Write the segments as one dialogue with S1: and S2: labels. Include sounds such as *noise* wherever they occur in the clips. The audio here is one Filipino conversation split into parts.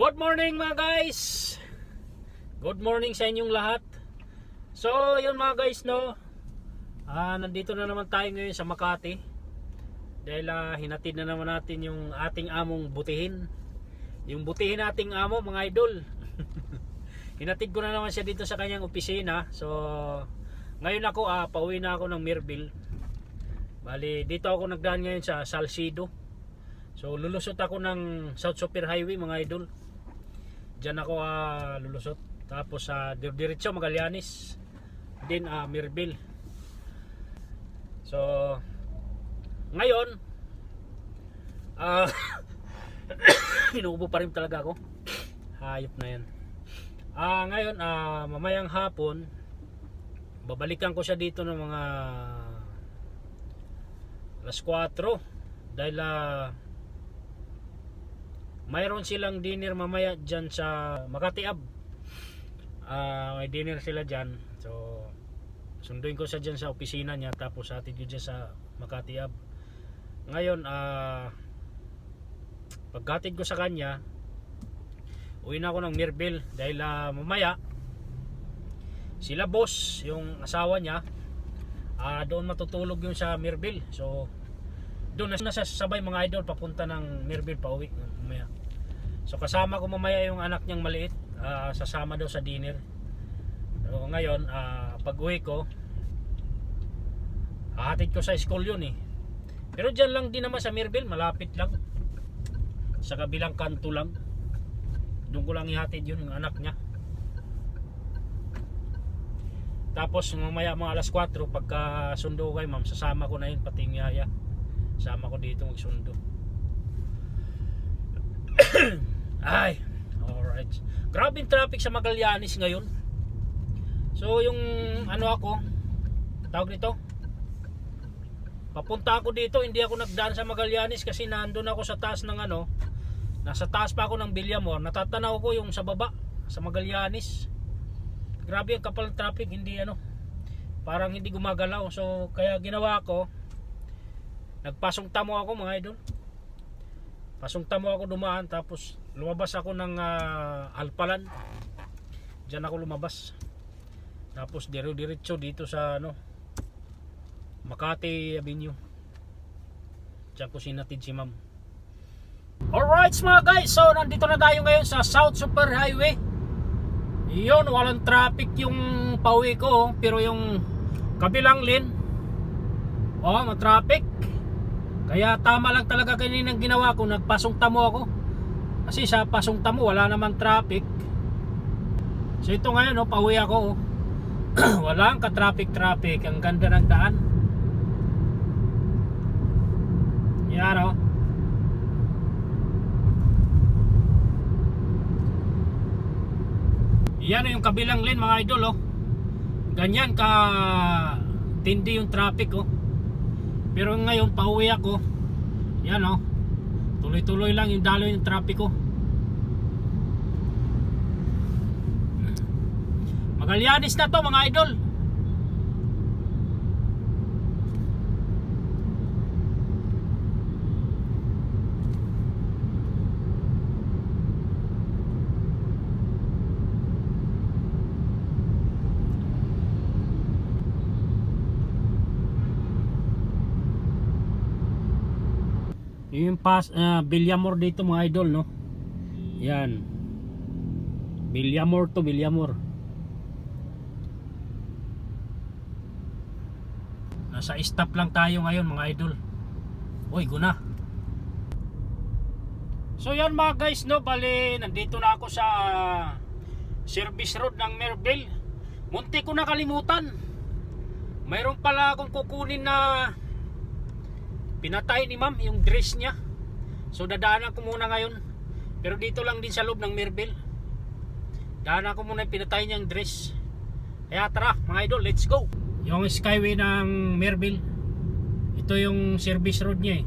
S1: Good morning mga guys! Good morning sa inyong lahat. So, yun mga guys no. Ah, nandito na naman tayo ngayon sa Makati. Dahil ah, hinatid na naman natin yung ating among butihin. Yung butihin nating amo mga idol. *laughs* hinatid ko na naman siya dito sa kanyang opisina. So, ngayon ako ah, pauwi na ako ng Mirville. Bali, dito ako nagdaan ngayon sa Salcido. So lulusot ako ng South Super Highway mga idol. Diyan ako ah, lulusot. Tapos sa uh, diretso Magallanes. Din ah Mirville. So ngayon ah *coughs* inuubo pa rin talaga ako. Hayop na 'yan. Ah ngayon ah mamayang hapon babalikan ko siya dito ng mga alas 4 dahil ah mayroon silang dinner mamaya dyan sa Makati Ab. Ah, may dinner sila dyan. So sunduin ko siya dyan sa opisina niya tapos hatid ko dyan sa Makati Ab. Ngayon ah pagkatid ko sa kanya uwi na ako ng Mirville dahil ah, mamaya sila boss yung asawa niya ah doon matutulog yung sa Mirville so doon na nasasabay mga idol papunta ng Mirville pa uwi. Mamaya so kasama ko mamaya yung anak niyang maliit. Ah, sasama daw sa dinner. So ngayon ah, pag uwi ko hahatid ko sa school yun eh. Pero dyan lang din naman sa Mirville malapit lang. Sa kabilang kanto lang. Doon ko lang ihatid yun yung anak niya. Tapos mamaya mga alas 4 pagka sundo kay ma'am sasama ko na yun pati yung yaya. Sama ko dito magsundo ay alright. Grabe traffic sa Magallanes ngayon. So yung ano ako tawag nito? Papunta ako dito hindi ako nagdaan sa Magallanes kasi nandun ako sa taas ng ano nasa taas pa ako ng Villamor natatanaw ko yung sa baba sa Magallanes. Grabe ang kapal ng traffic hindi ano parang hindi gumagalaw. So kaya ginawa ko nagpasong tamo ako mga idol. Pasong tamo ako dumaan tapos lumabas ako ng ah, Alpalan. Diyan ako lumabas. Tapos dire diretso dito sa ano Makati Avenue. Diyan ko sinatid si ma'am. Alright mga guys. So nandito na tayo ngayon sa South Super Highway. Yun, walang traffic yung pauwi ko, oh. pero yung kabilang lane, oh, ma-traffic. Kaya tama lang talaga kanina ang ginawa ko, nagpasong tamo ako. Kasi sa pasong tamo, wala naman traffic. So ito ngayon, oh, pauwi ako. Oh. *clears throat* Walang ka-traffic-traffic, ang ganda ng daan. Yan, oh. Yan yung kabilang lane mga idol oh. Ganyan ka tindi yung traffic oh. Pero ngayon pauwi ako. Yan oh. Tuloy-tuloy lang yung daloy ng traffic oh. Magallanes na to mga idol. Yung pas uh, Villamor dito mga idol no. Yan. Villamor to Villamor. Nasa stop lang tayo ngayon mga idol. Uy, guna. So yan mga guys no, bali nandito na ako sa service road ng Merville. Munti ko nakalimutan. Mayroon pala akong kukunin na pinatay ni ma'am yung dress niya. So dadaanan ko muna ngayon. Pero dito lang din sa loob ng Mirville daanan ko muna yung pinatay niyang dress. Kaya tara mga idol let's go! Yung skyway ng Mirville ito yung service road niya eh.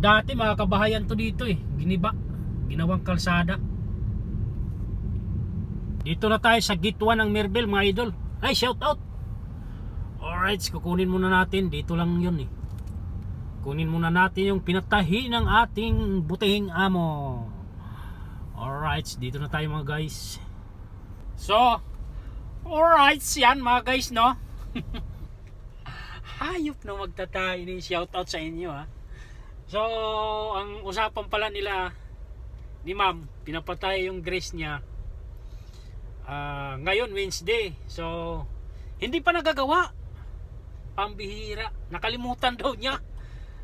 S1: Dati mga kabahayan to dito eh. Giniba ginawang kalsada. Dito na tayo sa 1 ng Mirville mga idol. Ay shout out Alright, kukunin muna natin. Dito lang yun eh. kunin muna natin yung pinatahi ng ating butihing amo. Alright, dito na tayo mga guys. So, alright yan mga guys, no? *laughs* Hayop na magtatahi ni shoutout sa inyo ha. So, ang usapan pala nila ni ma'am, pinapatay yung grace niya ah, ngayon Wednesday. So, hindi pa nagagawa. Pambihira. Nakalimutan daw niya.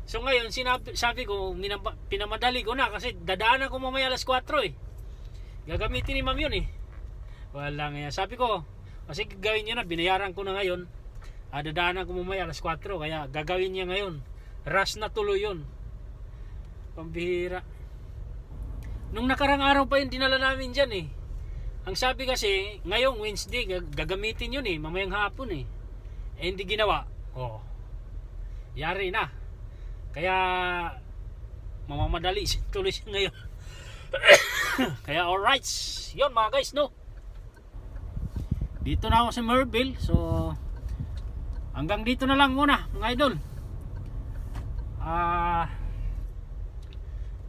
S1: So ngayon, sinabi, sabi ko, minaba- pinamadali ko na kasi dadaanan ko mamaya alas 4 eh. Gagamitin ni ma'am yun eh. Wala nga. Sabi ko, kasi gagawin niya na, binayaran ko na ngayon. Ah, dadaanan ko mamaya alas 4, kaya gagawin niya ngayon. Rush na tuloy yun. Pambihira. Nung nakarang araw pa yun, dinala namin dyan eh. Ang sabi kasi, ngayong Wednesday, gag- gagamitin yun eh, mamayang hapon eh. Eh, hindi ginawa. Oh. Yari na. Kaya, mamamadali tuloy siya ngayon. *coughs* Kaya alright, yun mga guys, no? Dito na ako sa Merville, so hanggang dito na lang muna, mga idol. Ah,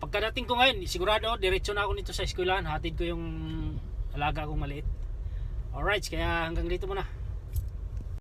S1: pagkadating ko ngayon, sigurado, diretso na ako nito sa eskwelahan, hatid ko yung alaga kong maliit. Alright, kaya hanggang dito muna.